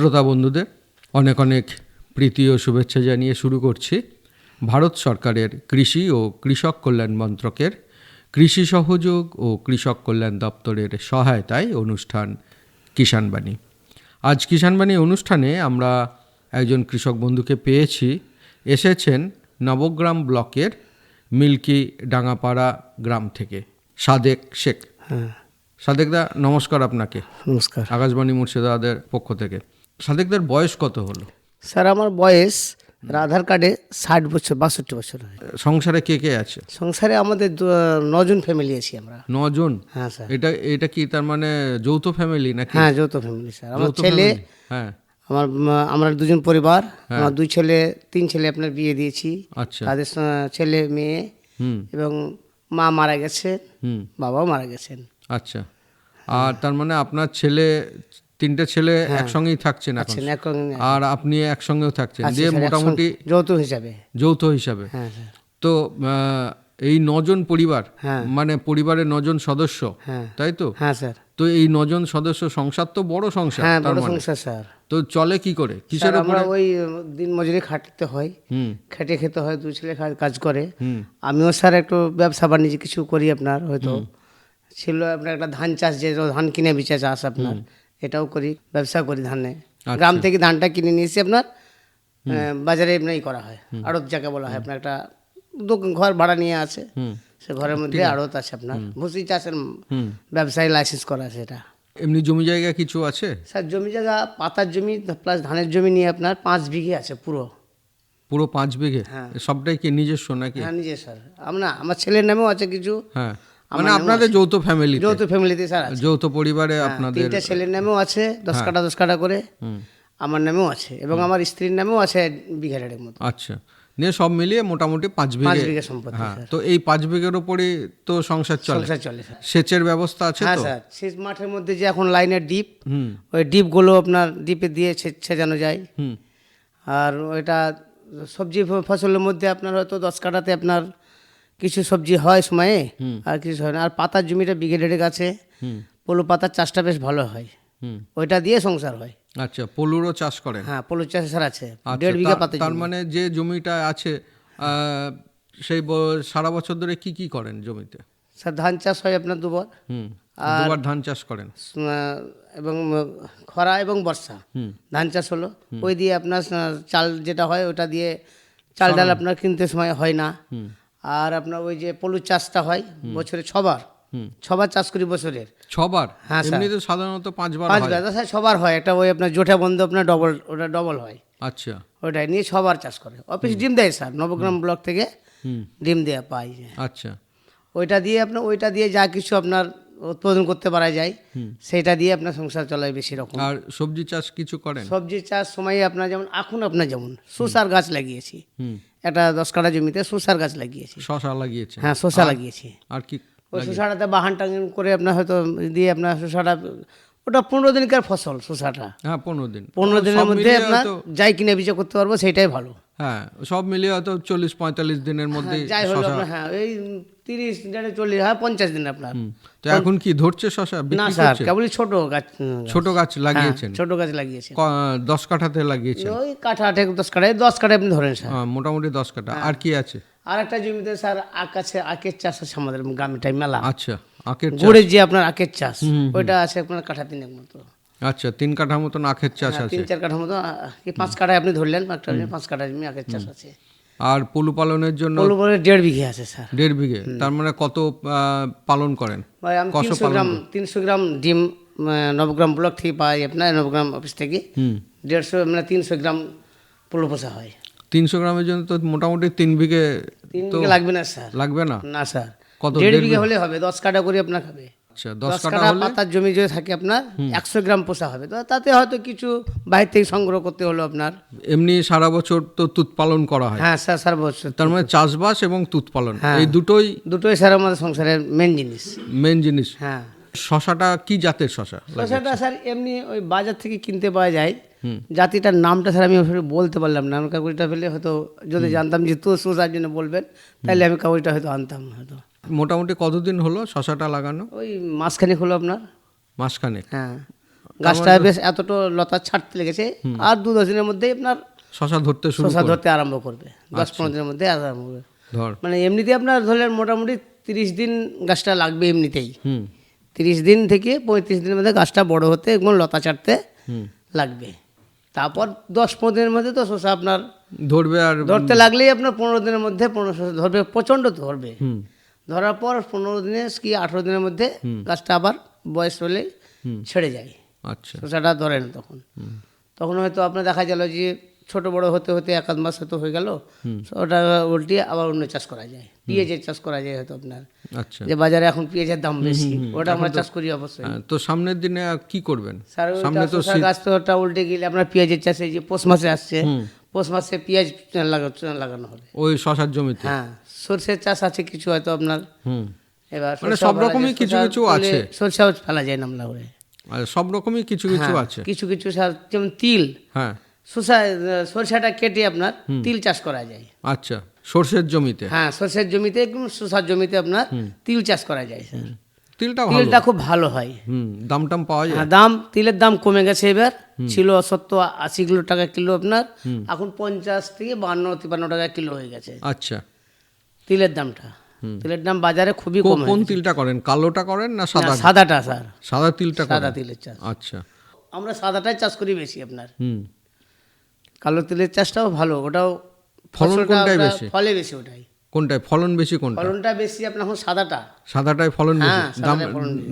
শ্রোতা বন্ধুদের অনেক অনেক প্রীতি ও শুভেচ্ছা জানিয়ে শুরু করছি। ভারত সরকারের কৃষি ও কৃষক কল্যাণ মন্ত্রকের কৃষি সহযোগ ও কৃষক কল্যাণ দপ্তরের সহায়তায় অনুষ্ঠান কিষাণবাণী। আজ কিষাণবাণী অনুষ্ঠানে আমরা একজন কৃষক বন্ধুকে পেয়েছি। এসেছেন নবগ্রাম ব্লকের মিল্কি ডাঙ্গাপাড়া গ্রাম থেকে সাদেক শেখ। হ্যাঁ। সাদেকদা নমস্কার আপনাকে। নমস্কার। আকাশবাণী মুর্শিদাবাদের পক্ষ থেকে। সাদেকদের বয়স কত হলো? স্যার আমার বয়স আধার কার্ডে ষাট বছর বাষট্টি বছর সংসারে কে কে আছে? সংসারে আমাদের নজন ফ্যামিলি আছি আমরা। নজন? হ্যাঁ স্যার। এটা এটা কি তার মানে যৌথ ফ্যামিলি নাকি? হ্যাঁ যৌথ ফ্যামিলি স্যার। আমার ছেলে হ্যাঁ। আমার আমরা দুজন পরিবার। আমার দুই ছেলে তিন ছেলে আপনার বিয়ে দিয়েছি। আচ্ছা। তাদের ছেলে মেয়ে এবং মা মারা গেছে বাবাও মারা গেছেন। আচ্ছা। আর তার মানে আপনার ছেলে তিনটে ছেলে একসঙ্গেই থাকছেন এখন। আর আপনি একসঙ্গেও থাকছেন। আছি দিয়ে মোটামুটি যৌথ হিসাবে। যৌথ হিসাবে। হ্যাঁ তো এই নজন পরিবার হ্যাঁ। মানে পরিবারের নজন সদস্য হ্যাঁ। তাই তো? হ্যাঁ স্যার। তো এই নজন সদস্য সংসার তো বড় সংসার হ্যাঁ বড় মানে। সংসার স্যার। তো চলে কি করে? কিসের আমরা ওই দিন মজুরি খাটতে হয়। হুম। খেটে খেতে হয় দুই ছেলে কাজ করে। হুম। আমিও স্যার একটু ব্যবসা বাণিজ্য কিছু করি আপনার হয়তো। ছিল আপনার একটা ধান চাষ যে ধান কিনে বেচে চাষ আপনার। এটাও করি ব্যবসা করি ধানে। আচ্ছা। গ্রাম থেকে ধানটা কিনে নিয়ে এসে আপনার বাজারে এমনি করা হয়। আড়ত যাকে বলা হয় আপনার একটা দোকান ঘর ভাড়া নিয়ে আছে। সে ঘরের মধ্যে আড়ত আছে আপনার। ভুসি চাষের ব্যবসায়ী লাইসেন্স করা আছে এটা। এমনি জমি জায়গা কিছু আছে? স্যার জমি জায়গা পাতার জমি প্লাস ধানের জমি নিয়ে আপনার পাঁচ বিঘে আছে পুরো। পুরো পাঁচ বিঘে? হ্যাঁ। সবটাই কি নিজস্ব নাকি? হ্যাঁ নিজে স্যার। আমরা আমার ছেলের নামেও আছে কিছু। হ্যাঁ। মানে আপনাদের যৌথ ফ্যামিলি যৌথ ফ্যামিলিতে স্যার যৌথ পরিবারে হ্যাঁ, আপনাদের তিনটা ছেলের নামেও আছে দশ কাটা দশ কাটা করে। আমার নামেও আছে এবং আমার স্ত্রীর নামেও আছে বিঘা দেড়েক মতো। আচ্ছা। নিয়ে সব মিলিয়ে মোটামুটি পাঁচ পাঁচ বিঘে বিঘা সম্পত্তি হ্যাঁ স্যার। তো এই পাঁচ বিঘের উপরই তো সংসার চলে। সংসার চলে স্যার। সেচের ব্যবস্থা আছে হ্যাঁ স্যার। শেষ মাঠের মধ্যে যে এখন লাইনের ডিপ হুম। ওই ডিপগুলো আপনার ডিপে দিয়ে ছেঁচানো যায়। আর ওইটা সবজি ফসলের মধ্যে আপনার হয়তো দশ কাটাতে আপনার কিছু সবজি হয় সময়ে আর কিছু হয় না। আর পাতার জমিটা বিঘে দেড়েক আছে হুম। পলু পাতার চাষটা বেশ ভালো হয়। হুম। ওইটা দিয়ে সংসার হয়। আচ্ছা পলুরও চাষ করেন? হ্যাঁ পলু চাষ আছে। আচ্ছা, দেড় বিঘা পাতা তার মানে যে জমিটা আছে সেই সারা বছর ধরে কি কি করেন জমিতে? স্যার ধান চাষ হয় আপনার দুবার। হুম। দুবার ধান চাষ করেন? এবং খরা এবং বর্ষা। ধান চাষ হলো। ওই দিয়ে আপনার চাল যেটা হয় ওটা দিয়ে চাল ডাল আপনার কিনতে সময় হয় না। আর আপনার ওই যে পলু চাষটা হয় বছরে ছবার। ছবার চাষ করি বছরের। ছবার? হ্যাঁ। এমনিতে সাধারণত পাঁচবার পাঁচ হয়? স্যার ছবার হয়। একটা ওই আপনার জোঠা বন্ধ আপনার ডবল ওটা ডবল হয়। আচ্ছা। ওটাই নিয়ে ছবার চাষ করে। অফিস ডিম দেয় স্যার। নবগ্রাম ব্লক থেকে ডিম দেওয়া পাই। আচ্ছা। ওইটা দিয়ে আপনার ওইটা দিয়ে যা কিছু আপনার উৎপাদন করতে পারা যায় সেটা দিয়ে আপনার সংসার চলায় বেশি রকম। আর সবজি চাষ কিছু করেন? সবজি চাষ সময় আপনার যেমন এখন আপনার যেমন শসার গাছ লাগিয়েছি। একটা দশ কাঠা জমিতে শসার গাছ লাগিয়েছি। শশা লাগিয়েছি? হ্যাঁ শসা লাগিয়েছি। আর কি ওই শসাটাতে বাহান টাঙ্গন করে আপনার হয়তো দিয়ে আপনার শসাটা ওটা পনেরো দিনকার ফসল শসাটা। হ্যাঁ পনেরো দিন। পনেরো দিনের মধ্যে আপনার যাই কিনে বিচার করতে পারব সেটাই ভালো। হ্যাঁ সব মিলিয়ে হয়তো চল্লিশ পঁয়তাল্লিশ দিনের মধ্যে যাই হলো হ্যাঁ এই তিরিশ দিনে চল্লিশ হ্যাঁ পঞ্চাশ দিন আপনার। তো এখন কি ধরছে শশা না স্যার কেবলই ছোট গাছ ছোট গাছ হ্যাঁ, লাগিয়েছেন? ছোট গাছ লাগিয়েছে ক- দশ কাঠাতে লাগিয়েছেন? ওই কাঠা আঠে দশ কাঠায় দশ কাঠায় আপনি ধরেন স্যার। হ্যাঁ, মোটামুটি দশ কাঠা। আর কি আছে? আর একটা জমিতে স্যার আছে আখের চাষ আছে আমাদের গ্রামেটাই মেলা। আচ্ছা। আখের গুড়ের যে আপনার আখের চাষ ওইটা আছে আপনার কাঠা তিনেক মতো। আচ্ছা তিন কাঠা মতন আখের চাষ হ্যাঁ, আছে? তিন চার কাঠা মতো কি পাঁচ কাঠায় আপনি ধরলেন একটা পাঁচ কাঠা জমি আখের চাষ আছে। আর পলু পালনের জন্য পলু বলে দেড় বিঘে আছে স্যার। দেড় বিঘে তার মানে কত পালন করেন? তিনশো গ্রাম তিনশো গ্রাম ডিম নবগ্রাম ব্লক থেকে পাই আপনার নবগ্রাম অফিস থেকে। দেড়শো মানে তিনশো গ্রাম পলু পোষা হয়। তিনশো গ্রামের জন্য তো মোটামুটি তিন বিঘে তিন বিঘা লাগবে না স্যার। লাগবে না? না স্যার। কত? দেড় বিঘা হলে হবে দশ কাটা করে আপনার খাবে আচ্ছা দশ কাটা পাতার জমি যদি থাকে আপনার একশো গ্রাম পোষা হবে। তো তাতে হয়তো কিছু বাইরে থেকে সংগ্রহ করতে হলো আপনার। এমনি সারা বছর তো তুত পালন করা হয়। হ্যাঁ স্যার স্যার বলছে তার মানে চাষবাস এবং তুত পালন হ্যাঁ। এই দুটোই দুটোই স্যার আমাদের সংসারের মেন জিনিস। মেন জিনিস। হ্যাঁ। শশাটা কি জাতের শশা? শসাটা স্যার এমনি ওই বাজার থেকে কিনতে পাওয়া যায়। জাতিটার নামটা স্যার আমি বলতে পারলাম না। আমি কাগজটা পেলে হয়তো যদি জানতাম যে তো শোষার জন্য বলবেন তাহলে আমি কাকুরিটা হয়তো আনতাম হয়তো। মোটামুটি কতদিন হলো শশাটা লাগানো? ওই মাসখানেক হলো আপনার। মাসখানেক। হ্যাঁ। গাছটা বেশ এতটা লতা ছাড়তে লেগেছে। আর দু দশ দিনের মধ্যেই আপনার শশা ধরতে শুরু শসা ধরতে আরম্ভ করবে। দশ পনেরো দিনের মধ্যে আরম্ভ করবে। ধর। মানে এমনিতে আপনার ধরলেন মোটামুটি তিরিশ দিন গাছটা লাগবে এমনিতেই। তিরিশ দিন থেকে পঁয়ত্রিশ দিনের মধ্যে গাছটা বড় হতে এবং লতা ছাড়তে লাগবে। তারপর দশ পনেরো দিনের মধ্যে তো শশা আপনার ধরবে আর ধরতে লাগলেই আপনার পনেরো দিনের মধ্যে পনেরো শসা ধরবে প্রচণ্ড ধরবে। হুম। ধরার পর পনেরো দিনে কি আঠেরো দিনের মধ্যে গাছটা আবার বয়স হলে ছেড়ে যায়। আচ্ছা। শসাটা ধরে না তখন। তখন হয়তো আপনার দেখা গেল যে ছোট বড় হতে হতে এক আধ মাস হয়তো হয়ে গেল ওটা উল্টিয়ে আবার অন্য চাষ করা যায়। পেঁয়াজের চাষ করা যায় হয়তো আপনার। আচ্ছা। যে বাজারে এখন পেঁয়াজের দাম বেশি ওটা আমরা চাষ করি অবশ্যই। হ্যাঁ, তো সামনের দিনে কি করবেন? স্যার সামনে তো গাছ তো ওটা উল্টে গেলে আপনার পেঁয়াজের চাষে যে পৌষ মাসে আসছে পৌষ মাসে পেঁয়াজ লাগানো হবে। ওই শশার জমিতে? হ্যাঁ সর্ষের চাষ আছে কিছু হয়তো আপনার। এবার মানে সব ফেলা রকমই কিছু কিছু আছে। সরষেও ফেলা যায় নামলা করে সব রকমই কিছু কিছু হ্যাঁ, আছে? কিছু কিছু সার যেমন তিল। হ্যাঁ। শসা সরষাটা কেটে আপনার তিল চাষ করা যায়। আচ্ছা সর্ষের জমিতে? হ্যাঁ সরষের জমিতে শসার জমিতে আপনার তিল চাষ করা যায় স্যার। তিলটা তিলটা খুব ভালো হয়। হুম দাম টাম পাওয়া যায়? হ্যাঁ দাম তিলের দাম কমে গেছে এবার। ছিল সত্তর আশি কিলো টাকা কিলো আপনার। এখন পঞ্চাশ থেকে বান্ন তিপান্ন টাকা কিলো হয়ে গেছে। আচ্ছা। তিলের দামটা। তিলের দাম বাজারে খুবই কম কোন তিলটা করেন? কালোটা করেন না সাদা? সাদাটা স্যার। সাদা তিলটা সাদা তিলের চাষ। আচ্ছা। আমরা সাদাটাই চাষ করি বেশি আপনার। হুম। কালো তিলের চাষটাও ভালো ওটাও ফলন আমরা- বেশি? ফলে বেশি ওটাই। কোনটায়? ফলন বেশি কোনটা? ফলনটা বেশি আপনার এখন সাদাটা। সাদাটায় ফলন বেশি। হ্যাঁ, দাম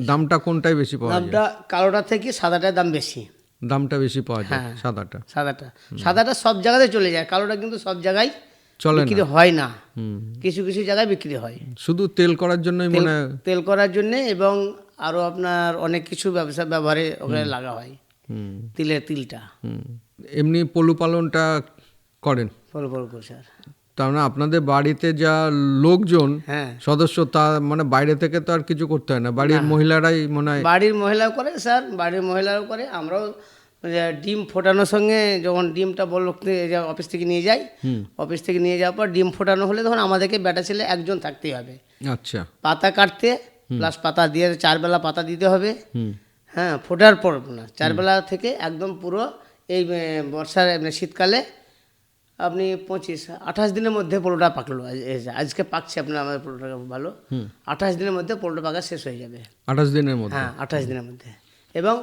দামটা কোনটায় বেশি পাওয়া যায়? দামটা কালোটা থেকে সাদাটার দাম বেশি। দামটা বেশি পাওয়া যায় হ্যাঁ। সাদাটা। সাদাটা। সাদাটা সব জায়গাতে চলে যায় কালোটা কিন্তু সব জায়গায় চলে বিক্রি হয় না। কিছু কিছু জায়গায় বিক্রি হয়। শুধু তেল করার জন্যই মনে হয়? তেল করার জন্য এবং আরও আপনার অনেক কিছু ব্যবসা ব্যবহারে ওখানে লাগা হয়। হুম। তিলের তিলটা। হুম। এমনি পলু পালনটা করেন? ফল করে স্যার। তার মানে আপনাদের বাড়িতে যা লোকজন হ্যাঁ। সদস্য তা মানে বাইরে থেকে তো আর কিছু করতে হয় না। বাড়ির মহিলারাই মনে হয় বাড়ির মহিলাও করে স্যার বাড়ির মহিলাও করে। আমরাও ডিম ফোটানোর সঙ্গে যখন ডিমটা বলল অফিস থেকে নিয়ে যাই অফিস থেকে নিয়ে যাওয়ার পর ডিম ফোটানো হলে তখন আমাদেরকে বেটা ছেলে একজন থাকতেই হবে। আচ্ছা। পাতা কাটতে প্লাস পাতা দিয়ে চার বেলা পাতা দিতে হবে। হ্যাঁ ফোটার পর না চার বেলা থেকে একদম পুরো এই বর্ষার শীতকালে আপনি পঁচিশ আঠাশ দিনের মধ্যে পোলোটা পাকলো। আজকে পাকছে আপনার আমাদের পোলোটা ভালো। আঠাশ দিনের মধ্যে পোলোটা পাকা শেষ হয়ে যাবে। আঠাশ দিনের মধ্যে? হ্যাঁ আঠাশ দিনের মধ্যে। এবং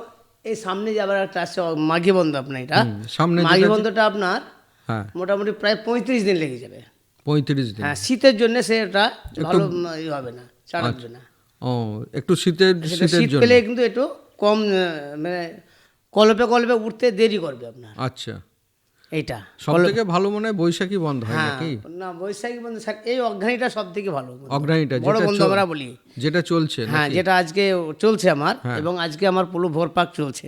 এই সামনে যে আবার একটা আসছে মাঘী বন্ধ আপনার এটা। সামনে মাঘী বন্ধটা আপনার হ্যাঁ। মোটামুটি প্রায় পঁয়ত্রিশ দিন লেগে যাবে। পঁয়ত্রিশ দিন। হ্যাঁ শীতের জন্য সে এটা ভালো ই হবে না চাড়ার জন্য। ও একটু শীতের শীতের শীত জন্য। পেলে কিন্তু একটু কম মানে কলপে কলপে উঠতে দেরি করবে আপনার। আচ্ছা। এইটা। সব থেকে ভালো মনে হয় বৈশাখী বন্ধ হয় হ্যাঁ। নাকি? না বৈশাখী বন্ধ স্যার, এই অঘ্রাণীটা সব থেকে ভালো অগ্রাণীটা বড় যেটা বন্ধু আমরা বলি। যেটা চলছে হ্যাঁ যেটা আজকে চলছে আমার এবং আজকে আমার পুরো ভোর পাক চলছে।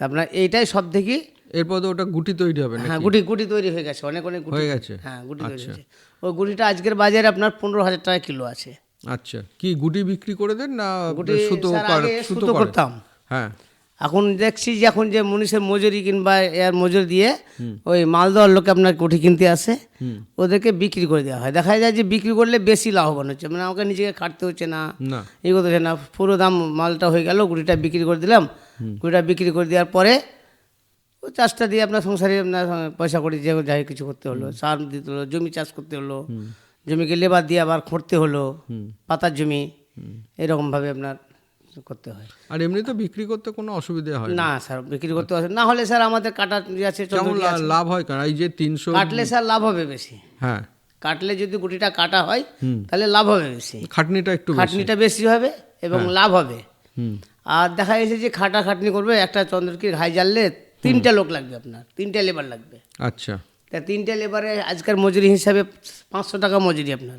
আপনার এইটাই সব থেকে এরপর তো ওটা গুটি তৈরি হবে হ্যাঁ গুটি গুটি তৈরি হয়ে গেছে অনেক অনেক গুটি। হয়ে গেছে? হ্যাঁ গুটি তৈরি হয়েছে। ওই গুটিটা আজকের বাজারে আপনার পনেরো হাজার টাকা কিলো আছে। আচ্ছা। কি গুটি বিক্রি করে দেন না গুটি সুতো সুতো করতাম। হ্যাঁ। এখন দেখছি যে এখন যে মনীষের মজুরি কিংবা এর মজুরি দিয়ে ওই মালদহর লোকে আপনার গুটি কিনতে আসে ওদেরকে বিক্রি করে দেওয়া হয়। দেখা যায় যে বিক্রি করলে বেশি লাভবান হচ্ছে। মানে আমাকে নিজেকে খাটতে হচ্ছে না এই করতে হচ্ছে না। পুরো দাম মালটা হয়ে গেল কুড়িটা বিক্রি করে দিলাম। গুটিটা বিক্রি করে দেওয়ার পরে ও চাষটা দিয়ে আপনার সংসারে আপনার পয়সা করে যে যাই কিছু করতে হলো। সার দিতে হলো জমি চাষ করতে হলো। জমিকে লেবার দিয়ে আবার খুঁড়তে হলো। পাতার জমি। এরকমভাবে আপনার করতে হয়। আর এমনি তো বিক্রি করতে কোনো অসুবিধা হয় না। স্যার বিক্রি করতে পারছে না হলে স্যার আমাদের কাটা ইয়ে আছে কেমন। লাভ হয় কারণ এই যে তিনশো কাটলে স্যার লাভ হবে বেশি। হ্যাঁ। কাটলে যদি গুটিটা কাটা হয় তাহলে লাভ হবে বেশি। খাটনিটা একটু খাটনিটা বেশি হবে এবং লাভ হবে। আর দেখা গেছে যে খাটা খাটনি করবে একটা চন্দ্রকির ঘাই জ্বাললে তিনটা লোক লাগবে আপনার তিনটা লেবার লাগবে। আচ্ছা। তা তিনটে লেবারে আজকের মজুরি হিসাবে পাঁচশো টাকা মজুরি আপনার।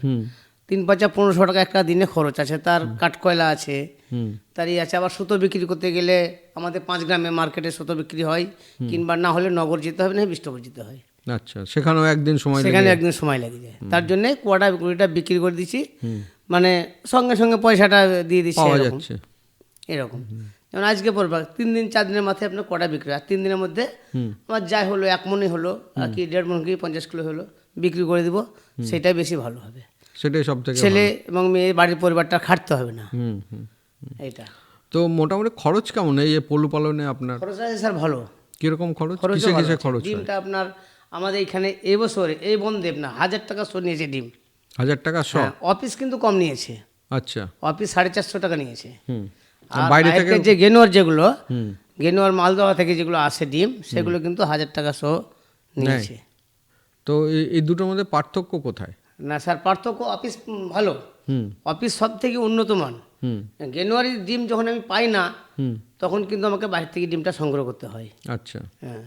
তিন পাঁচা পনেরোশো টাকা একটা দিনে খরচ আছে তার কাঠকয়লা আছে হুম। তার ইয়ে আছে আবার সুতো বিক্রি করতে গেলে আমাদের পাঁচ গ্রামে মার্কেটে সুতো বিক্রি হয় কিংবা না হলে নগর যেতে হবে না বিষ্টপুর যেতে হয়। আচ্ছা সেখানেও একদিন সময় সেখানে একদিন সময় লেগে যায়। তার জন্য কুয়াটা কুড়িটা বিক্রি করে দিচ্ছি মানে সঙ্গে সঙ্গে পয়সাটা দিয়ে দিচ্ছি এরকম। এরকম। যেমন আজকে পড়বা তিন দিন চার দিনের মাথায় আপনার কটা বিক্রি হয়। আর তিন দিনের মধ্যে আমার যাই হলো এক মনে হলো আর কি দেড় মন কি পঞ্চাশ কিলো হলো বিক্রি করে দিব। সেটাই বেশি ভালো হবে। সেটাই সব থেকে ছেলে এবং মেয়ে বাড়ির পরিবারটা খাটতে হবে না। এইটা। তো মোটামুটি খরচ কেমন? এই পলু পালনে আপনার খরচ আছে স্যার ভালো। কীরকম খরচ? কিসে কিসে খরচ ডিমটা আপনার আমাদের এখানে এই বছরে এই বন্ধেব না হাজার টাকা শো নিয়েছে ডিম। হাজার টাকা শ? হ্যাঁ, অফিস কিন্তু কম নিয়েছে। আচ্ছা। অফিস সাড়ে চারশো টাকা নিয়েছে। আর বাইরে থেকে যে গেনোয়ার যেগুলো হুম। গেনোয়ার মালদহ থেকে যেগুলো আসে ডিম সেগুলো কিন্তু হাজার টাকা শো নিয়েছে। তো এই- এই দুটোর মধ্যে পার্থক্য কোথায়? না স্যার পার্থক্য অফিস ভালো। হুম। অফিস সব থেকে উন্নত মান হুম। গেনুয়ারির ডিম যখন আমি পাই না তখন কিন্তু আমাকে বাইরে থেকে ডিমটা সংগ্রহ করতে হয়। আচ্ছা। হ্যাঁ।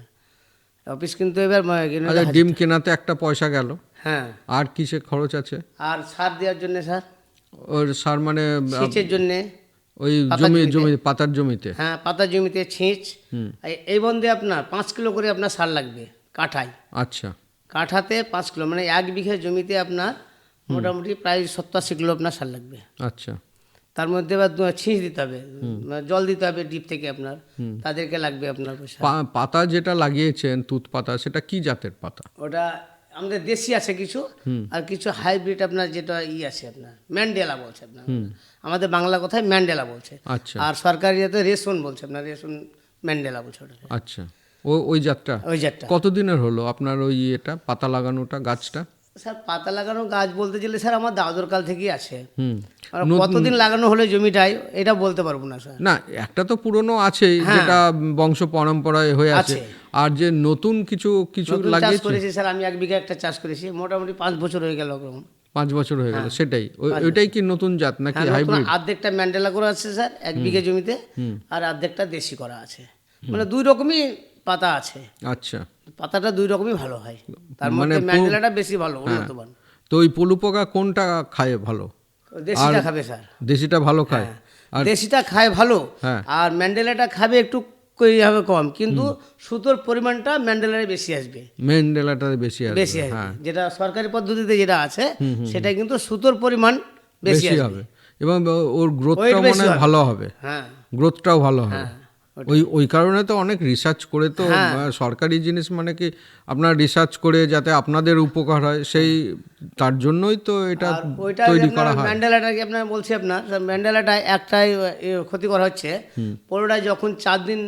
অফিস কিন্তু এবার আচ্ছা ডিম কেনাতে একটা পয়সা গেল। হ্যাঁ। আর কিসে খরচ আছে? আর সার দেওয়ার জন্য স্যার। ওর সার মানে সেচের জন্যে। ওই জমি জমি পাতার জমিতে। হ্যাঁ পাতার জমিতে ছিঁচ। এই বন্ধে আপনার পাঁচ কিলো করে আপনার সার লাগবে কাঠায়। আচ্ছা। কাঠাতে পাঁচ কিলো মানে এক বিঘা জমিতে আপনার মোটামুটি প্রায় সত্তর আশি কিলো আপনার সার লাগবে। আচ্ছা। তার মধ্যে এবার ছিঁচ দিতে হবে মানে জল দিতে হবে ডিপ থেকে আপনার তাদেরকে লাগবে আপনার পাতা যেটা লাগিয়েছেন তুত পাতা সেটা কি জাতের পাতা? ওটা আমাদের দেশি আছে কিছু আর কিছু হাইব্রিড আপনার যেটা ই আছে আপনার ম্যান্ডেলা বলছে আপনার। আমাদের বাংলা কথায় ম্যান্ডেলা বলছে। আচ্ছা। আর সরকারি যাতে রেশন বলছে আপনার রেশন ম্যান্ডেলা বলছে ওটাকে আচ্ছা। ও ওই জাতটা? ওই জাতটা। কতদিনের হলো আপনার ওই এটা পাতা লাগানোটা গাছটা? স্যার পাতা লাগানো গাছ বলতে গেলে স্যার আমার দাদুর কাল থেকেই আছে। কতদিন লাগানো হলে জমিটায় এটা বলতে পারব না স্যার। না একটা তো পুরনো আছেই যেটা বংশ পরম্পরায় হয়ে আছে। হ্যাঁ। আর যে নতুন কিছু কিছু চাষ করেছি স্যার আমি এক বিঘা একটা চাষ করেছি মোটামুটি পাঁচ বছর হয়ে গেল ওরকম। পাঁচ বছর হয়ে গেল সেটাই। ওইটাই কি নতুন জাত নাকি হ্যাঁ হাইব্রিড? অর্ধেকটা ম্যান্ডেলা করা আছে স্যার এক বিঘে জমিতে আর অর্ধেকটা দেশি করা আছে। মানে দুই রকমই পাতা আছে। আচ্ছা। পাতাটা দুই রকমই ভালো হয়। তার মানে মধ্যে ম্যান্ডেলাটা বেশি ভালো উন্নত মান তো ওই পলু পোকা কোনটা খায় ভালো? দেশিটা খাবে স্যার। দেশিটা ভালো খায়? আর দেশিটা খায় ভালো হ্যাঁ। আর ম্যান্ডেলাটা খাবে একটু কই হবে কম কিন্তু সুতোর পরিমাণটা ম্যান্ডেলারে বেশি আসবে। মেন্ডেলাটা বেশি আসবে বেশি আসবে। হ্যাঁ। যেটা সরকারি পদ্ধতিতে যেটা আছে সেটা কিন্তু সুতোর পরিমাণ বেশি হবে। এবং ওর গ্রোথটাও বেশি মনে হয়। ভালো হবে। হ্যাঁ। গ্রোথটাও ভালো হবে। ওই ওই কারণে তো অনেক রিসার্চ করে তো হ্যাঁ। সরকারি জিনিস মানে কি আপনার রিসার্চ করে যাতে আপনাদের উপকার হয় সেই তার জন্যই তো এটা তৈরি করা হয়। ম্যান্ডেলাটা কি আপনার বলছি আপনার ম্যান্ডেলাটা একটাই ক্ষতিকর হচ্ছে। পনেরোটায় যখন চার দিন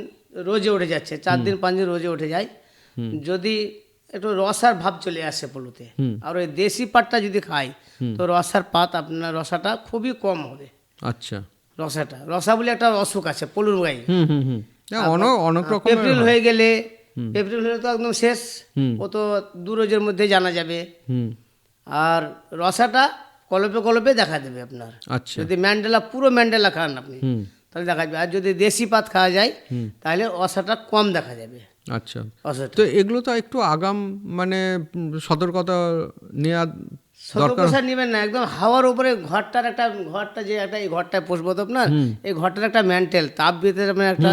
রোজে উঠে যাচ্ছে চার দিন পাঁচ দিন রোজে উঠে যায় যদি একটু রসার ভাব চলে আসে পলুতে আর ওই দেশি পাটটা যদি খাই তো রসার পাত আপনার রসাটা খুবই কম হবে। আচ্ছা। রসাটা। রসা বলে একটা অসুখ আছে পলুর গায়ে অনেক অনেক রকম এপ্রিল হয়ে গেলে এপ্রিল হলে তো একদম শেষ। ও তো দু রোজের মধ্যে জানা যাবে। হুম। আর রসাটা কলপে কলপে দেখা দেবে আপনার। আচ্ছা। যদি ম্যান্ডেলা পুরো ম্যান্ডেলা খান আপনি হুম। তাহলে দেখা যাবে। আর যদি দেশি পাত খাওয়া যায় তাহলে অসাটা কম দেখা যাবে। আচ্ছা। তো এগুলো তো একটু আগাম মানে সতর্কতা নেওয়া সতর্কতা নেবেন না একদম হাওয়ার উপরে ঘরটার একটা ঘরটা যে একটা এই ঘরটায় পোষবো তো আপনার এই ঘরটার একটা ম্যান্টেল তাপ ভিতরে আপনার একটা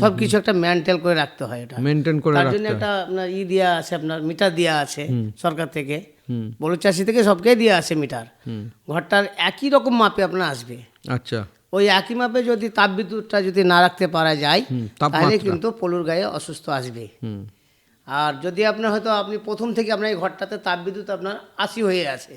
সব কিছু একটা ম্যান্টেল করে রাখতে হয় এটা। মেনটেন করে তার জন্য একটা আপনার ই দেওয়া আছে আপনার মিটার দেওয়া আছে সরকার থেকে। হুম। বড় চাষি থেকে সবকেই দেওয়া আছে মিটার। ঘরটার একই রকম মাপে আপনার আসবে। আচ্ছা। ওই একই মাপে যদি তাপবিদ্যুৎটা যদি না রাখতে পারা যায় তাহলে কিন্তু পলুর গায়ে অসুস্থ আসবে। হুম। আর যদি আপনার হয়তো আপনি প্রথম থেকে আপনার এই ঘরটাতে তাপ বিদ্যুৎ আপনার আশি হয়ে আছে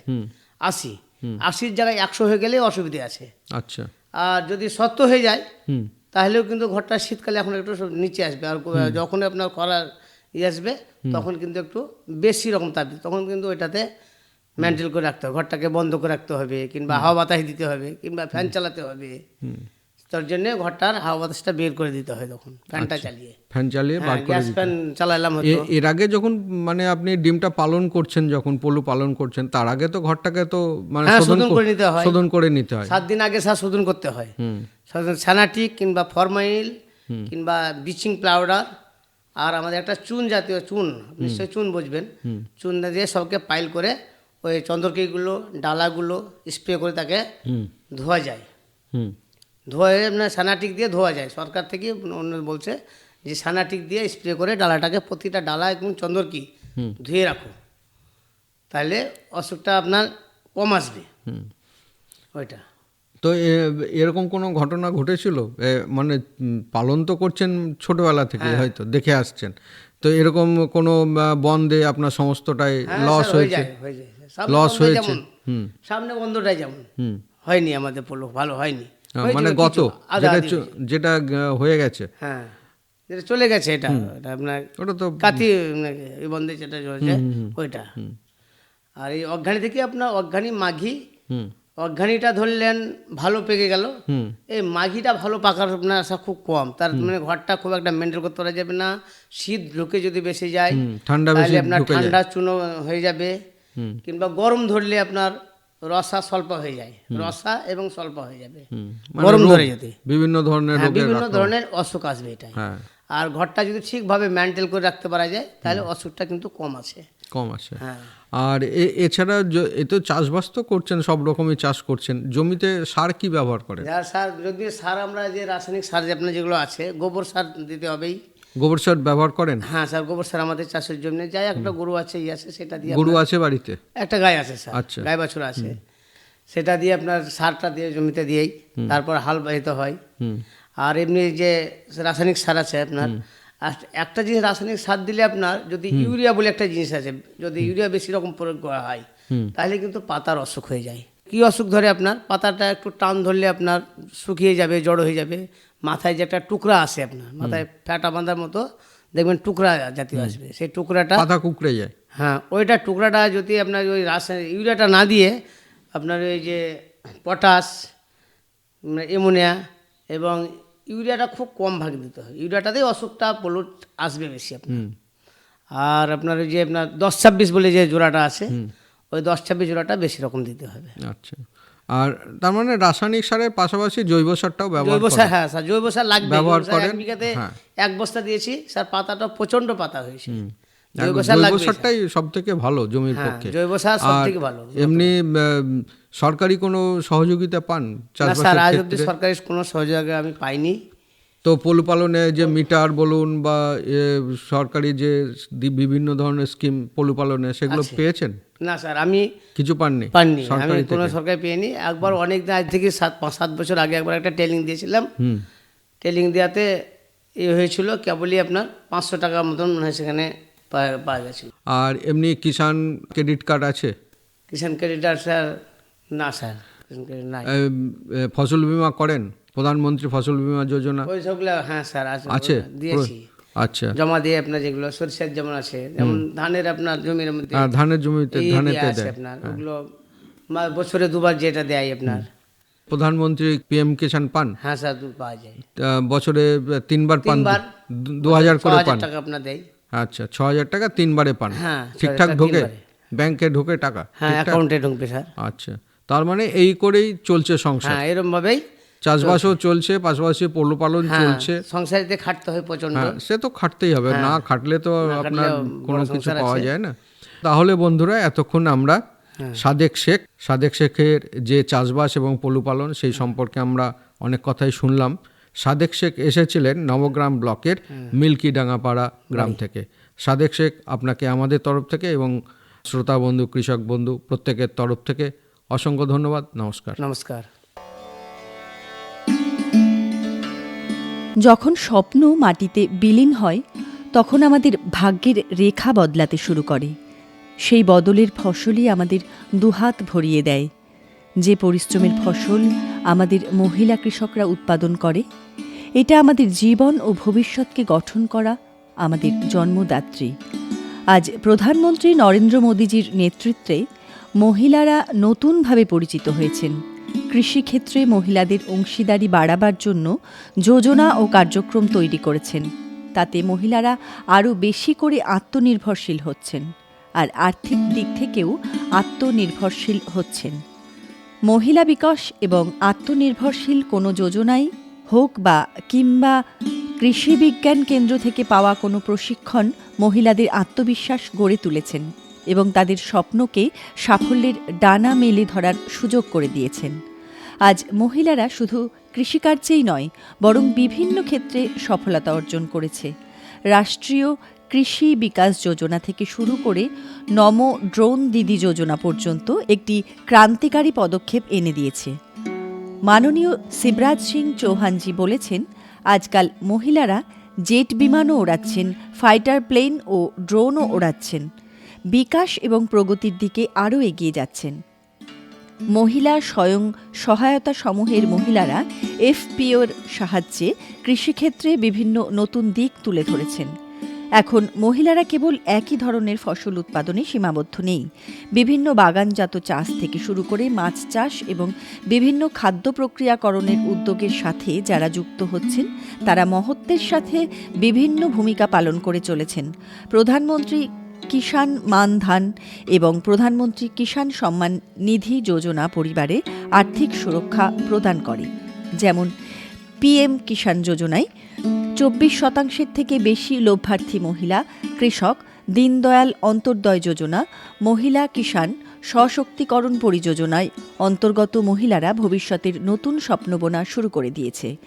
আশি। আশির জায়গায় একশো হয়ে গেলে অসুবিধে আছে। আচ্ছা। আর যদি সত্তর হয়ে যায় হুম। তাহলেও কিন্তু ঘরটা শীতকালে এখন একটু নিচে আসবে। আর যখন আপনার খরার ইয়ে আসবে তখন কিন্তু একটু বেশি রকম তাপ দিবে। তখন কিন্তু ওইটাতে মেনটেন করে রাখতে হবে ঘরটাকে বন্ধ করে রাখতে হবে কিংবা হাওয়া বাতাস দিতে হবে কিংবা ফ্যান চালাতে হবে। তার জন্য ঘরটার হাওয়া বাতাসটা বের করে দিতে হয় তখন ফ্যানটা চালিয়ে। ফ্যান চালিয়ে বার হ্যাঁ করে গ্যাস ফ্যান চালালাম হতো এর আগে যখন মানে আপনি ডিমটা পালন করছেন যখন পলু পালন করছেন তার আগে তো ঘরটাকে তো মানে হ্যাঁ, শোধন করে নিতে হয়। শোধন করে নিতে হয়। সাত দিন আগে সার শোধন করতে হয়। স্যানাটিক কিংবা ফরমাইল কিংবা ব্লিচিং পাউডার আর আমাদের একটা চুন জাতীয় চুন নিশ্চয়ই চুন বুঝবেন। চুন দিয়ে সবকে পাইল করে ওই চন্দ্রকিগুলো ডালাগুলো স্প্রে করে তাকে ধোয়া যায়। হুম। ধোয়ে আপনার সানাটিক দিয়ে ধোয়া যায়। সরকার থেকে অন্য বলছে যে সানাটিক দিয়ে স্প্রে করে ডালাটাকে প্রতিটা ডালা এবং চন্দরকি ধুয়ে রাখো। তাহলে অসুখটা আপনার কম আসবে। হুম। ওইটা। তো এরকম কোনো ঘটনা ঘটেছিল? মানে পালন তো করছেন ছোটবেলা থেকে হ্যাঁ। হয়তো দেখে আসছেন। তো এরকম কোনো বন্ধে আপনার সমস্তটাই লস হয়ে হয়েছে? হয়ে লস হয়েছে? সামনে বন্ধটাই যেমন। হুম। হয়নি আমাদের পড়ল ভালো হয়নি। মানে গত যেটা হয়ে গেছে। হ্যাঁ যেটা চলে গেছে এটা আপনার ওটা তো কাতি বন্ধে যেটা চলছে ওইটা। আর এই অজ্ঞানী থেকে আপনার অজ্ঞানী মাঘি অজ্ঞানীটা ধরলেন ভালো পেকে গেল। এই মাঘিটা ভালো পাকার আপনার আশা খুব কম। তার মানে ঘরটা খুব একটা মেনটেন করতে পারা যাবে না। শীত ঢুকে যদি বেশি যায় ঠান্ডা আপনার ঠান্ডা চুনো হয়ে যাবে। কিংবা গরম ধরলে আপনার রসা স্বল্প হয়ে যায়। রসা এবং স্বল্প হয়ে যাবে। গরম ধরে যদি বিভিন্ন ধরনের হ্যাঁ, বিভিন্ন ধরনের অসুখ আসবে এটাই। হ্যাঁ। আর ঘরটা যদি ঠিকভাবে মেনটেন করে রাখতে পারা যায় তাহলে অসুখটা কিন্তু কম আছে কম আছে হ্যাঁ। আর এ- এছাড়া এ তো চাষবাস তো করছেন সব রকমই চাষ করছেন। জমিতে সার কি ব্যবহার করেন? সার যদি সার আমরা যে রাসায়নিক সার যে আপনার যেগুলো আছে গোবর সার দিতে হবেই। গোবর সার ব্যবহার করেন? হ্যাঁ স্যার গোবর সার আমাদের চাষের জন্য। যাই একটা গরু আছে ই আছে সেটা দিয়ে গরু আছে বাড়িতে? একটা গায়ে আছে স্যার আচ্ছা। গাই বাছুর আছে। সেটা দিয়ে আপনার সারটা দিয়ে জমিতে দিয়েই তারপর হাল বাহিত হয়। আর এমনি যে রাসায়নিক সার আছে আপনার আর একটা জিনিস রাসায়নিক সার দিলে আপনার যদি ইউরিয়া বলে একটা জিনিস আছে যদি ইউরিয়া বেশি রকম প্রয়োগ করা হয় তাহলে কিন্তু পাতার অসুখ হয়ে যায়। কি অসুখ ধরে আপনার? পাতাটা একটু টান ধরলে আপনার শুকিয়ে যাবে জড়ো হয়ে যাবে। মাথায় যে একটা টুকরা আসে আপনার মাথায় ফ্যাটা বাঁধার মতো দেখবেন টুকরা জাতীয় আসবে। সেই টুকরাটা পাতা কুকড়ে যায়। হ্যাঁ ওইটা টুকরাটা যদি আপনার ওই রাসায়নিক ইউরিয়াটা না দিয়ে আপনার ওই যে পটাশ এমোনিয়া এবং ইউরিয়াটা খুব কম ভাগ দিতে হয়। ইউরিয়াটাতেই অসুখটা পলুট আসবে বেশি আপনার। আর আপনার ওই যে আপনার দশ ছাব্বিশ বলে যে জোড়াটা আছে ওই দশ ছাব্বিশ জোড়াটা বেশি রকম দিতে হবে। আচ্ছা। আর তার মানে রাসায়নিক সারের পাশাপাশি জৈব সারটাও ব্যবহার জৈব সার হ্যাঁ স্যার জৈব সার লাগবে ব্যবহার করে এক বিঘাতে হ্যাঁ। এক বস্তা দিয়েছি স্যার পাতাটা প্রচণ্ড পাতা হয়েছে। জৈব সার জৈব লাগবে সারটাই সব থেকে ভালো জমির হ্যাঁ পক্ষে। জৈব সার সব থেকে ভালো এমনি সরকারি কোনো সহযোগিতা পান চাষবাসের ক্ষেত্রে স্যার আজ অবধি সরকারি কোনো সহযোগিতা আমি পাইনি। তো পলুপালনে যে মিটার বলুন বা সরকারি যে বিভিন্ন ধরনের স্কিম পলুপালনে সেগুলো পেয়েছেন? না স্যার আমি কিছু পাননি? পাইনি আমি কোনো সরকারি পেয়েনি। একবার অনেক দিন আজ থেকে সাত পাঁচ সাত বছর আগে একবার একটা ট্রেনিং দিয়েছিলাম। ট্রেনিং দেওয়াতে এ হয়েছিল কেবলই আপনার পাঁচশো টাকার মতন মনে হয় সেখানে পাওয়া গেছিল। আর এমনি কিষাণ ক্রেডিট কার্ড আছে? কিষাণ ক্রেডিটার স্যার না স্যার ক্রেডিট ফসল বীমা করেন? প্রধানমন্ত্রী ফসল বীমা যোজনা? ওই সবগুলো হ্যাঁ স্যার আছে। দিয়েছি। আচ্ছা। জমা দিয়ে আপনার যেগুলো সরিষার যেমন আছে যেমন ধানের আপনার জমির মধ্যে ধানের জমিতে এই ধানেতে আছে দেয়। আপনার ওগুলো বছরে দুবার যেটা দেয় আপনার। প্রধানমন্ত্রী পিএম কিষাণ পান? হ্যাঁ স্যার পাওয়া যায়। বছরে তিনবার পান? দু- হাজার করে পান? টাকা আপনার দেয়। আচ্ছা ছ হাজার টাকা তিনবারে পান? হ্যাঁ, ঠিকঠাক ঢোকে? ব্যাংকে ঢোকে টাকা? হ্যাঁ অ্যাকাউন্টে ঢুকবে স্যার। আচ্ছা তার মানে এই করেই চলছে সংসার। হ্যাঁ এরকম ভাবেই চাষবাসও চলছে। পাশাপাশি পশুপালন হ্যাঁ চলছে। সংসারিতে খাটতে হয় প্রচণ্ড হ্যাঁ সে তো খাটতেই হবে না খাটলে তো আপনার কোনো কিছু পাওয়া যায় না। তাহলে বন্ধুরা এতক্ষণ আমরা সাদেক শেখ সাদেক শেখের যে চাষবাস এবং পশুপালন সেই সম্পর্কে আমরা অনেক কথাই শুনলাম। সাদেক শেখ এসেছিলেন নবগ্রাম ব্লকের মিল্কি ডাঙ্গাপাড়া গ্রাম থেকে। সাদেক শেখ আপনাকে আমাদের তরফ থেকে এবং শ্রোতা বন্ধু কৃষক বন্ধু প্রত্যেকের তরফ থেকে অসংখ্য ধন্যবাদ। নমস্কার। নমস্কার। যখন স্বপ্ন মাটিতে বিলীন হয়, তখন আমাদের ভাগ্যের রেখা বদলাতে শুরু করে। সেই বদলের ফসলই আমাদের দুহাত ভরিয়ে দেয়। যে পরিশ্রমের ফসল আমাদের মহিলা কৃষকরা উৎপাদন করে, এটা আমাদের জীবন ও ভবিষ্যৎকে গঠন করা আমাদের জন্মদাত্রী। আজ প্রধানমন্ত্রী নরেন্দ্র মোদীজির নেতৃত্বে মহিলারা নতুনভাবে পরিচিত হয়েছেন। কৃষিক্ষেত্রে মহিলাদের অংশীদারি বাড়াবার জন্য যোজনা ও কার্যক্রম তৈরি করেছেন। তাতে মহিলারা আরও বেশি করে আত্মনির্ভরশীল হচ্ছেন আর আর্থিক দিক থেকেও আত্মনির্ভরশীল হচ্ছেন। মহিলা বিকাশ এবং আত্মনির্ভরশীল কোনো যোজনাই হোক বা কিংবা কৃষি বিজ্ঞান কেন্দ্র থেকে পাওয়া কোনো প্রশিক্ষণ মহিলাদের আত্মবিশ্বাস গড়ে তুলেছেন এবং তাদের স্বপ্নকে সাফল্যের ডানা মেলে ধরার সুযোগ করে দিয়েছেন। আজ মহিলারা শুধু কৃষিকার্যেই নয়, বরং বিভিন্ন ক্ষেত্রে সফলতা অর্জন করেছে। রাষ্ট্রীয় কৃষি বিকাশ যোজনা থেকে শুরু করে নমো ড্রোন দিদি যোজনা পর্যন্ত একটি ক্রান্তিকারী পদক্ষেপ এনে দিয়েছে। মাননীয় শিবরাজ সিং চৌহানজি বলেছেন, আজকাল মহিলারা জেট বিমানও ওড়াচ্ছেন, ফাইটার প্লেন ও ড্রোনও ওড়াচ্ছেন। বিকাশ এবং প্রগতির দিকে আরও এগিয়ে যাচ্ছেন। মহিলা স্বয়ং সহায়তা সমূহের মহিলারা এফপিওর সাহায্যে কৃষিক্ষেত্রে বিভিন্ন নতুন দিক তুলে ধরেছেন। এখন মহিলারা কেবল একই ধরনের ফসল উৎপাদনে সীমাবদ্ধ নেই। বিভিন্ন বাগানজাত চাষ থেকে শুরু করে মাছ চাষ এবং বিভিন্ন খাদ্য প্রক্রিয়াকরণের উদ্যোগের সাথে যারা যুক্ত হচ্ছেন, তারা মহত্বের সাথে বিভিন্ন ভূমিকা পালন করে চলেছেন। প্রধানমন্ত্রী কিষাণ মানধান এবং প্রধানমন্ত্রী কিষাণ সম্মান নিধি যোজনা পরিবারে আর্থিক সুরক্ষা প্রদান করে। যেমন পিএম কিষাণ যোজনায় চব্বিশ শতাংশের থেকে বেশি লভ্যার্থী মহিলা, কৃষক, দীনদয়াল অন্তর্দয় যোজনা, মহিলা কিষাণ সশক্তিকরণ পরিযোজনায় অন্তর্গত মহিলারা ভবিষ্যতের নতুন স্বপ্নবোনা শুরু করে দিয়েছে।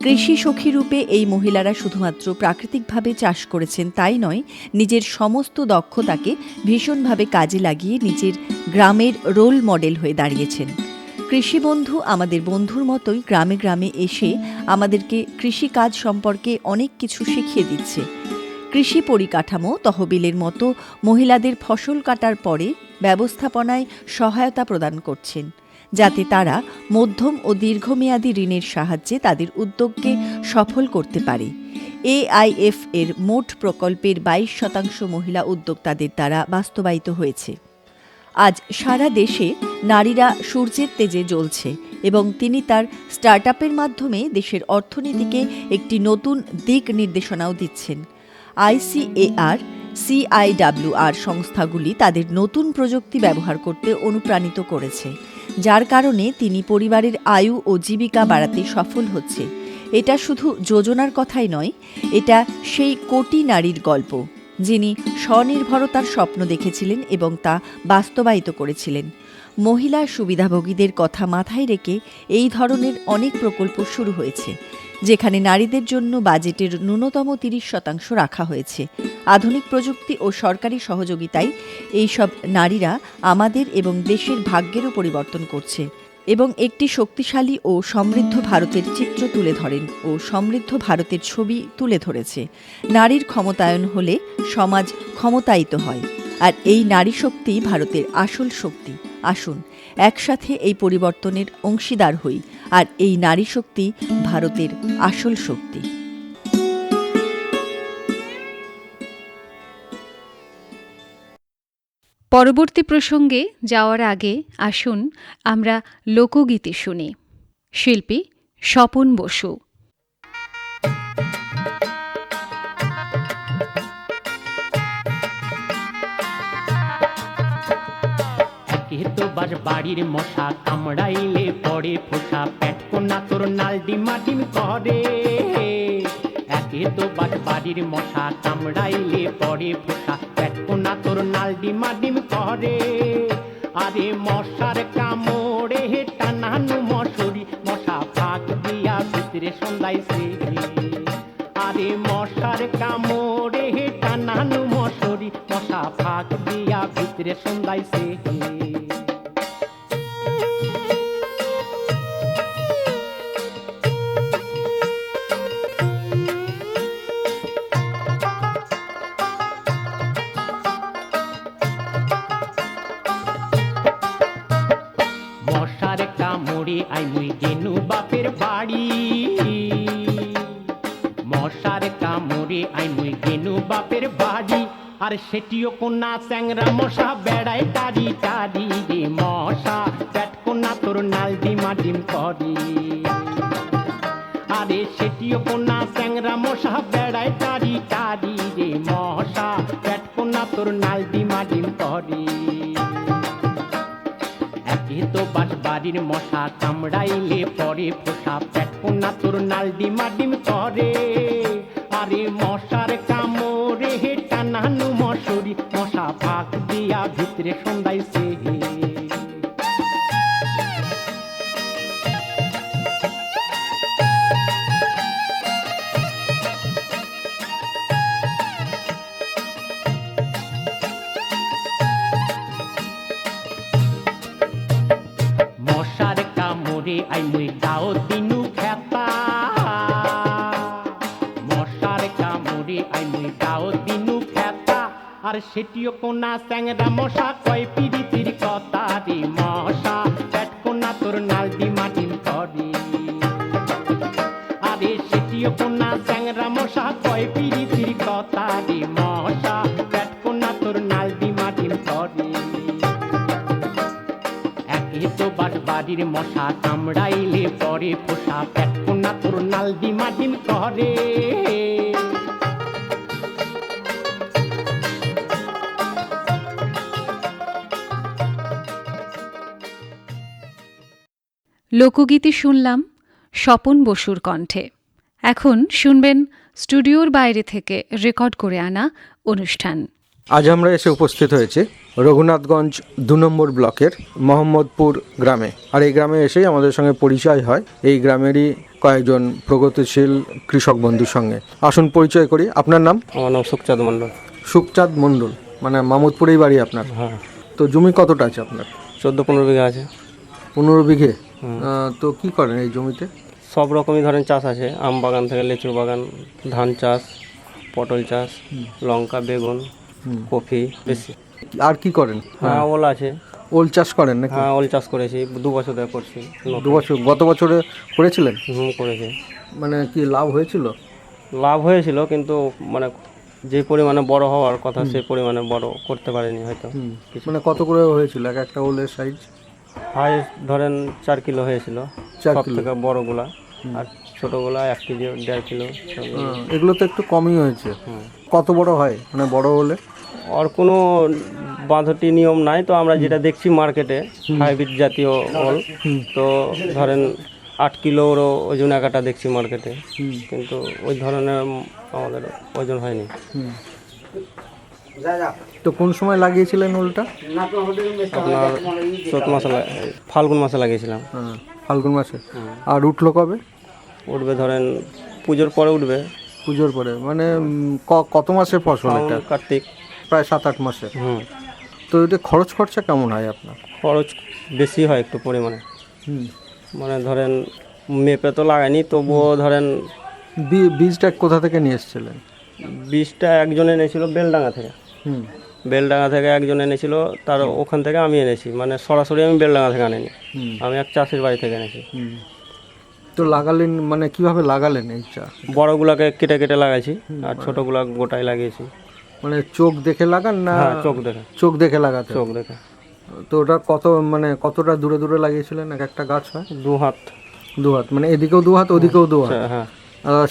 কৃষি সখী রূপে এই মহিলারা শুধুমাত্র প্রাকৃতিকভাবে চাষ করেছেন তাই নয়, নিজের সমস্ত দক্ষতাকে ভীষণভাবে কাজে লাগিয়ে নিজের গ্রামের রোল মডেল হয়ে দাঁড়িয়েছেন। কৃষি বন্ধু আমাদের বন্ধুর মতোই গ্রামে গ্রামে এসে আমাদেরকে কৃষিকাজ সম্পর্কে অনেক কিছু শিখিয়ে দিচ্ছে। কৃষি পরিকাঠামো তহবিলের মতো মহিলাদের ফসল কাটার পরে ব্যবস্থাপনায় সহায়তা প্রদান করছেন। যাতে তারা মধ্যম ও দীর্ঘমেয়াদী ঋণের সাহায্যে তাদের উদ্যোগকে সফল করতে পারে। এআইএফ এর মোট প্রকল্পের বাইশ শতাংশ মহিলা উদ্যোক্তাদের দ্বারা বাস্তবায়িত হয়েছে। আজ সারা দেশে নারীরা সূর্যের তেজে জ্বলছে এবং তিনি তার স্টার্টআপের মাধ্যমে দেশের অর্থনীতিকে একটি নতুন দিক নির্দেশনাও দিচ্ছেন। আইসিএআর, সিআইডাব্লিউআর সংস্থাগুলি তাদের নতুন প্রযুক্তি ব্যবহার করতে অনুপ্রাণিত করেছে। যার কারণে তিনি পরিবারের আয়ু ও জীবিকা বাড়াতে সফল হচ্ছে। এটা শুধু যোজনার কথাই নয়, এটা সেই কোটি নারীর গল্প, যিনি স্বনির্ভরতার স্বপ্ন দেখেছিলেন এবং তা বাস্তবায়িত করেছিলেন। মহিলা সুবিধাভোগীদের কথা মাথায় রেখে এই ধরনের অনেক প্রকল্প শুরু হয়েছে। যেখানে নারীদের জন্য বাজেটের ন্যূনতম তিরিশ শতাংশ রাখা হয়েছে। আধুনিক প্রযুক্তি ও সরকারি সহযোগিতায় এইসব নারীরা আমাদের এবং দেশের ভাগ্যেরও পরিবর্তন করছে এবং একটি শক্তিশালী ও সমৃদ্ধ ভারতের চিত্র তুলে ধরেন ও সমৃদ্ধ ভারতের ছবি তুলে ধরেছে। নারীর ক্ষমতায়ন হলে সমাজ ক্ষমতায়িত হয়। আর এই নারী শক্তি ভারতের আসল শক্তি। আসুন একসাথে এই পরিবর্তনের অংশীদার হই আর এই নারী শক্তি ভারতের আসল শক্তি। পরবর্তী প্রসঙ্গে যাওয়ার আগে আসুন আমরা লোকগীতি শুনি। শিল্পী স্বপন বসু। বাস বাড়ির মশা কামড়াইলে পড়ে ফোসা পেট কোনা তোর নালডিমা ডিম করে। একে তো বাস বাড়ির মশা কামড়াইলে পড়ে ফোসা পেট কোনা তোর নালডিমা ডিম করে। আরে মশার কামড়ে টানানু মশুরি, মশা ফাঁক দিয়া ভিতরে সন্ধ্যাইছে আরে মশার কামড়ে টানানু মশুরি, মশা ফাঁক দিয়া ভিতরে সন্ধ্যাইছে মশার কামড়ে আই মুই গেনু বাপের বাড়ি। মশার কামড়ে, আই মুই গেনু বাপের বাড়ি। আর সেটিও কোনা চ্যাংরা মশা বেড়ায় টারি টারি রে মশা। পেট কোনা তোর নাল ডিমা ডিম করি। আরে সেটিও কোনা চ্যাংরা মশা বেড়ায় টারি টারি রে মশা। পেট কোনা তোর নাল ডিমা ডিম করি। বাস বাড়ির মশা কামড়াইলে পরে ফোসা পেট কোনা তোর নাল ডিমা ডিম করে। আরে মশার কামড়ে হে টানানু মশুরি, মশা ফাঁক দিয়া ভিতরে সন্ধ্যাইছে মশার কামড়ে আই মুই গাও দিনু খেতা মশার কামড়ে আই মুই গাও দিনু খেতা আর সেটিও কোনা স্যাংরা মশা, কয় পিরিতির কথা রে মশা। পেট কোনা তোর নালদি মাটিম করে আরে সেটিও কোনা স্যাংরা মশা, কয় পিরিতির বাড়ির মশা কামড়াইলে পরে পোষা পেট কোনা তোর নালদি মাটিম করে লোকগীতি শুনলাম স্বপন বসুর কণ্ঠে। এখন শুনবেন স্টুডিওর বাইরে থেকে রেকর্ড করে আনা অনুষ্ঠান। আজ আমরা এসে উপস্থিত হয়েছি রঘুনাথগঞ্জ দু নম্বর ব্লকের মোহাম্মদপুর গ্রামে। আর এই গ্রামে এসেই আমাদের সঙ্গে পরিচয় হয়। এই গ্রামেরই কয়েকজন প্রগতিশীল কৃষক বন্ধুর সঙ্গে। আসুন পরিচয় করি। আপনার নাম? আমার নাম সুখচাঁদ মণ্ডল। সুখচাঁদ মণ্ডল। মানে মামুদপুরেই বাড়ি আপনার? হ্যাঁ। তো জমি কতটা আছে আপনার? চোদ্দ পনেরো বিঘা আছে। পনেরো বিঘে? তো কি করেন এই জমিতে? সব রকমই ধরেন চাষ আছে। আম বাগান থেকে লিচু বাগান ধান চাষ পটল চাষ লঙ্কা বেগুন কফি বেশি। আর কি করেন? হ্যাঁ ওল আছে। ওল চাষ করেন নাকি? হ্যাঁ ওল চাষ করেছি। দু বছর ধরে করছি। দু বছর গত বছরে করেছিলেন? হুম করেছি। মানে কি লাভ হয়েছিল? লাভ হয়েছিল কিন্তু মানে যে পরিমাণে বড় হওয়ার কথা সেই পরিমাণে বড় করতে পারেনি হয়তো। মানে কত করে হয়েছিল? এক একটা ওলের সাইজ হাইস্ট ধরেন চার কিলো হয়েছিল। চার সব কিলো। থেকে বড়গুলা। আর ছোটোগুলা এক কেজি দেড় কিলো। এগুলো তো একটু কমই হয়েছে। কত বড় হয়? মানে বড় হলে? ওর কোনো বাঁধটি নিয়ম নাই তো আমরা যেটা দেখছি মার্কেটে হাইব্রিড জাতীয় ওল তো ধরেন আট কিলোরও ওজন একাটা দেখছি মার্কেটে কিন্তু ওই ধরনের আমাদের ওজন হয়নি। তো কোন সময় লাগিয়েছিলেন ওলটা আপনার চৈত মাসে ফাল্গুন মাসে লাগিয়েছিলাম। হ্যাঁ, ফাল্গুন মাসে। আর উঠল কবে? উঠবে ধরেন পুজোর পরে উঠবে। পুজোর পরে মানে ক- কত মাসের ফসল এটা কার্তিক। প্রায় সাত আট মাসে হুম। তো এটা খরচ খরচা কেমন হয় আপনার? খরচ বেশি হয় একটু পরিমাণে। হুম। মানে ধরেন মেপে তো লাগাইনি তবুও ধরেন বি- বীজটা কোথা থেকে নিয়ে এসেছিলেন? বীজটা একজন এনেছিল বেলডাঙ্গা থেকে। হুম। বেলডাঙ্গা থেকে একজন এনেছিল তার ওখান থেকে আমি এনেছি। মানে সরাসরি আমি বেলডাঙ্গা থেকে আনিনি। আমি এক চাষির বাড়ি থেকে এনেছি। হুম। তো লাগালেন মানে কীভাবে লাগালেন এই চা? বড়গুলাকে কেটে কেটে লাগাইছি আর ছোটগুলা গোটাই লাগিয়েছি। মানে চোখ দেখে লাগান না হ্যাঁ চোখ দেখে। চোখ দেখে লাগাতে? চোখ দেখে। তো ওটা কত মানে কতটা দূরে দূরে লাগিয়েছিলেন? এক একটা গাছ হয়? দু হাত। দু হাত। মানে এদিকেও দু হাত ওদিকেও দু হাত? হ্যাঁ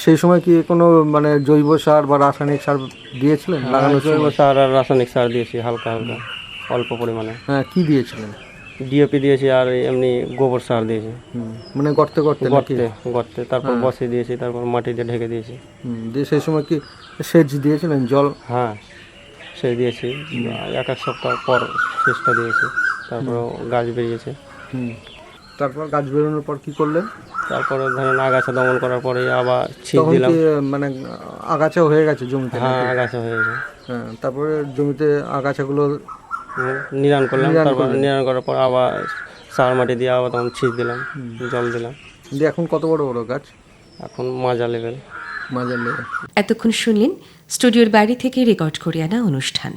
সেই সময় কি কোনো মানে জৈব সার বা রাসায়নিক সার দিয়েছিলেন? লাগানোর জৈব সার আর রাসায়নিক সার দিয়েছি হালকা হালকা অল্প পরিমাণে। হ্যাঁ কি দিয়েছিলেন? ডিএপি দিয়েছি আর এমনি গোবর সার দিয়েছি। মানে গর্তে গর্তে গর্তে গর্তে। তারপর বসে দিয়েছি তারপর মাটি দিয়ে ঢেকে দিয়েছি। দিয়ে সেই সময় কি সেচ দিয়েছিলেন জল। হ্যাঁ সে দিয়েছি। এক এক সপ্তাহ পর শেষটা দিয়েছি। তারপর গাছ বেরিয়েছে। হুম। তারপর গাছ বেরোনোর পর কি করলেন? তারপরে ধরেন আগাছা দমন করার পরে আবার ছিট দিলাম। মানে আগাছা হয়ে গেছে জমিতে হ্যাঁ আগাছা হয়ে গেছে। হ্যাঁ তারপরে জমিতে আগাছাগুলো নিরান করলাম। তারপর নিরান করার পর আবার সার মাটি দিয়ে আবার তখন ছিট দিলাম জল দিলাম। দিয়ে এখন কত বড় বড় গাছ? এখন মাজা লেভেল এতক্ষণ শুনলেন স্টুডিওর বাড়ি থেকে রেকর্ড করে আনা অনুষ্ঠান।